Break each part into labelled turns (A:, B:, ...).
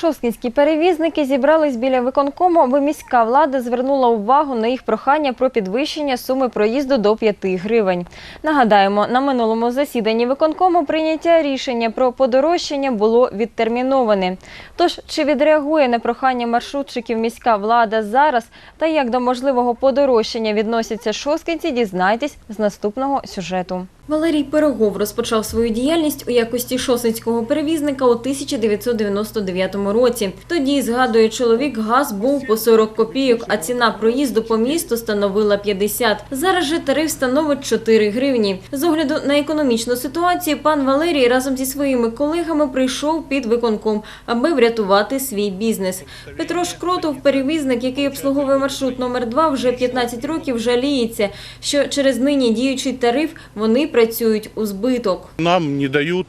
A: Шосткінські перевізники зібрались біля виконкому, аби міська влада звернула увагу на їх прохання про підвищення суми проїзду до 5 гривень. Нагадаємо, на минулому засіданні виконкому прийняття рішення про подорожчання було відтерміноване. Тож, чи відреагує на прохання маршрутчиків міська влада зараз та як до можливого подорожчання відносяться шосткінці, дізнайтесь з наступного сюжету. Валерій Пирогов розпочав свою діяльність у якості шосинського перевізника у 1999 році. Тоді, згадує чоловік, газ був по 40 копійок, а ціна проїзду по місту становила 50. Зараз же тариф становить 4 гривні. З огляду на економічну ситуацію, пан Валерій разом зі своїми колегами прийшов під виконком, аби врятувати свій бізнес. Петро Шкротов, перевізник, який обслуговує маршрут номер 2 вже 15 років, жаліється, що через нині діючий тариф вони працюють у збиток.
B: Нам не дают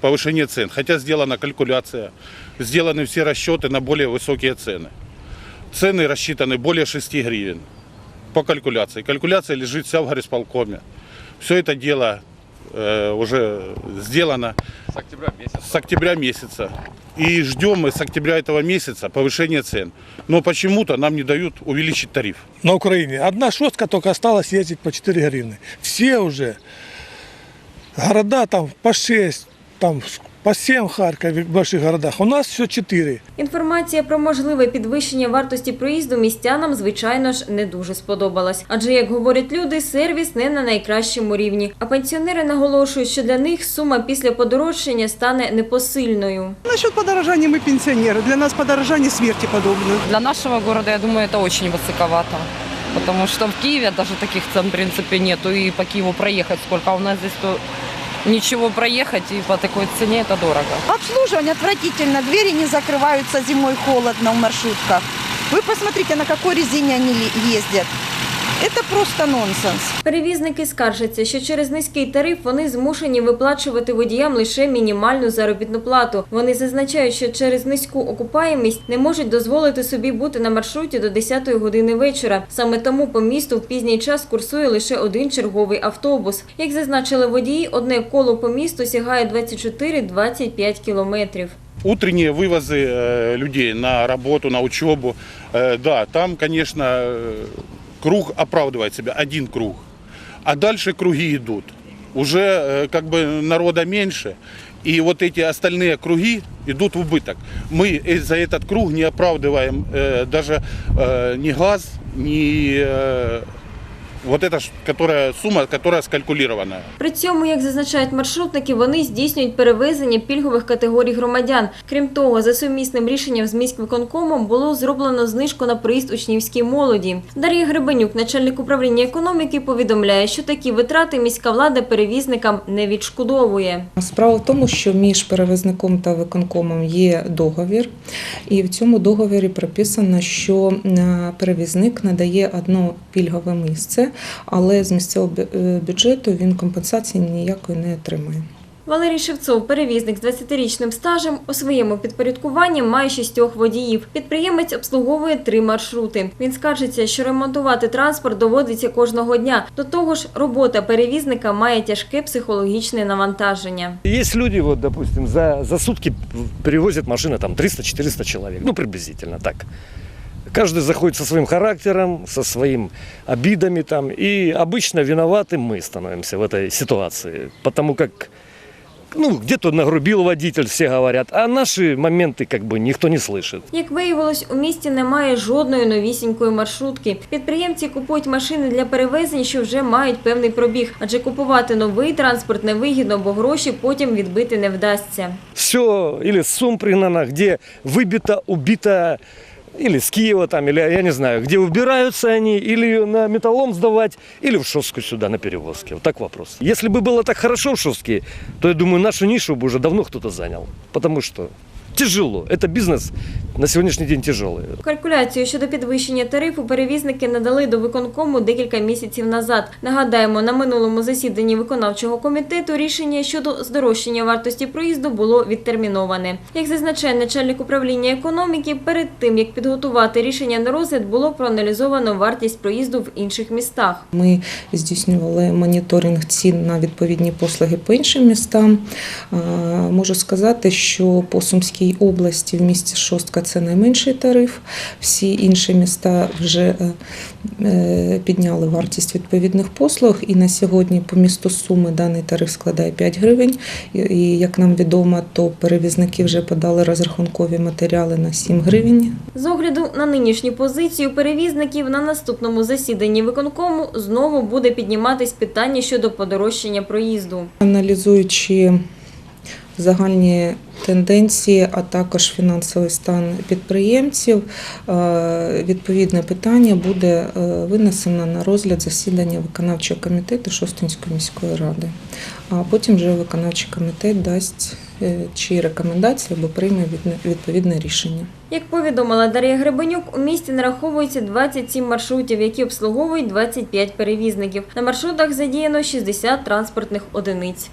B: повышение цен, хотя сделана калькуляция, сделаны все расчеты на более высокие цены. Цены рассчитаны более 6 гривен по калькуляции. Калькуляция лежит вся в горисполкоме. Все это дело э, уже сделано
C: С октября месяца.
B: с октября месяца. И ждем мы с октября этого месяца повышения цен. Но почему-то нам не дают увеличить тариф.
D: на Украине. Одна шостка только осталась ездить по 4 гривны. Все уже города там по 6, там по 7 в Харькове, в больших городах. У нас все 4.
A: Інформація про можливе підвищення вартості проїзду містянам, звичайно ж, не дуже сподобалась. Адже, як говорять люди, сервіс не на найкращому рівні. А пенсіонери наголошують, що для них сума після подорожчання стане непосильною.
E: Насчет подорожания мы пенсионеры. Для нас подорожание смерти подобно.
F: Для нашего города, я думаю, это очень высоковато. Потому что в Киеве даже таких цен, в принципе, нету. И по Киеву проехать сколько. А у нас здесь то ничего проехать, и по такой цене это дорого.
G: Обслуживание отвратительно, двери не закрываются, зимой холодно в маршрутках. Вы посмотрите, на какой резине они ли- ездят. Это просто нонсенс.
A: Перевізники скаржаться, що через низький тариф вони змушені виплачувати водіям лише мінімальну заробітну плату. Вони зазначають, що через низьку окупаємість не можуть дозволити собі бути на маршруті до 10 години вечора. Саме тому по місту в пізній час курсує лише один черговий автобус. Як зазначили водії, одне коло по місту сягає 24-25 кілометрів.
B: Утренние вывозы э, людей на работу, на учебу, э, да, там, конечно, э, круг оправдывает себя, один круг. А дальше круги идут. Уже э, как бы народа меньше, и вот эти остальные круги идут в убыток. Мы э, за этот круг не оправдываем э, даже э, ни газ, ни э, вот эта ж, которая сумма, которая скалькулированная.
A: При цьому, як зазначають маршрутники, вони здійснюють перевезення пільгових категорій громадян. Крім того, за сумісним рішенням з міськвиконкомом було зроблено знижку на проїзд учнівській молоді. Дар'я Гребенюк, начальник управління економіки, повідомляє, що такі витрати міська влада перевізникам не відшкодовує.
H: Справа в тому, що між перевізником та виконкомом є договір, і в цьому договорі прописано, що е, перевізник надає одно пільгове місце, але з місцевого е, бюджету він компенсації ніякої не отримує.
A: Валерій Шевцов, перевізник з 20-річним стажем, у своєму підпорядкуванні має шістьох водіїв. Підприємець обслуговує три маршрути. Він скаржиться, що ремонтувати транспорт доводиться кожного дня. До того ж, робота перевізника має тяжке психологічне навантаження.
I: Есть люди, вот, допустим, за, за сутки перевозят машины там 300-400 человек, ну, приблизительно так. Каждый заходит со своим характером, со своим обидами там, и обычно виноваты мы становимся в этой ситуации, потому как ну, где-то нагрубил водитель, все говорят, а наши моменты как бы никто не слышит.
A: Як виявилось, у місті немає жодної новісінької маршрутки. Підприємці купують машини для перевезень, що вже мають певний пробіг, адже купувати новий транспорт невигідно, бо гроші потім відбити не вдасться.
I: Все или с Сум пригнано, где выбито, убито, или с Киева там, или я не знаю, где убираются они, или на металлом сдавать, или в Шостку сюда на перевозке. Вот так вопрос. Если бы было так хорошо в Шостке, то я думаю, нашу нишу бы уже давно кто-то занял. Потому что тяжело. Это бизнес на сегодняшний день тяжелые.
A: Калькуляцію щодо підвищення тарифу перевізники надали до виконкому декілька місяців назад. Нагадаємо, на минулому засіданні виконавчого комітету рішення щодо здорожчання вартості проїзду було відтерміноване. Як зазначає начальник управління економіки, перед тим як підготувати рішення на розгляд, було проаналізовано вартість проїзду в інших містах.
H: Ми здійснювали моніторинг цін на відповідні послуги по іншим містам. Можу сказати, що по Сумській області в місті Шостка це найменший тариф. Всі інші міста вже е, е, підняли вартість відповідних послуг. І на сьогодні по місту Суми даний тариф складає 5 гривень. І як нам відомо, то перевізники вже подали розрахункові матеріали на 7 гривень.
A: З огляду на нинішню позицію перевізників на наступному засіданні виконкому знову буде підніматись питання щодо подорожчання проїзду.
H: Аналізуючи загальні тенденції, а також фінансовий стан підприємців, е, відповідне питання буде е, винесено на розгляд засідання виконавчого комітету Шостинської міської ради. А потім вже виконавчий комітет дасть е, чи рекомендації або прийме відповідне рішення.
A: Як повідомила Дар'я Гребенюк, у місті нараховується 27 маршрутів, які обслуговують 25 перевізників. На маршрутах задіяно 60 транспортних одиниць.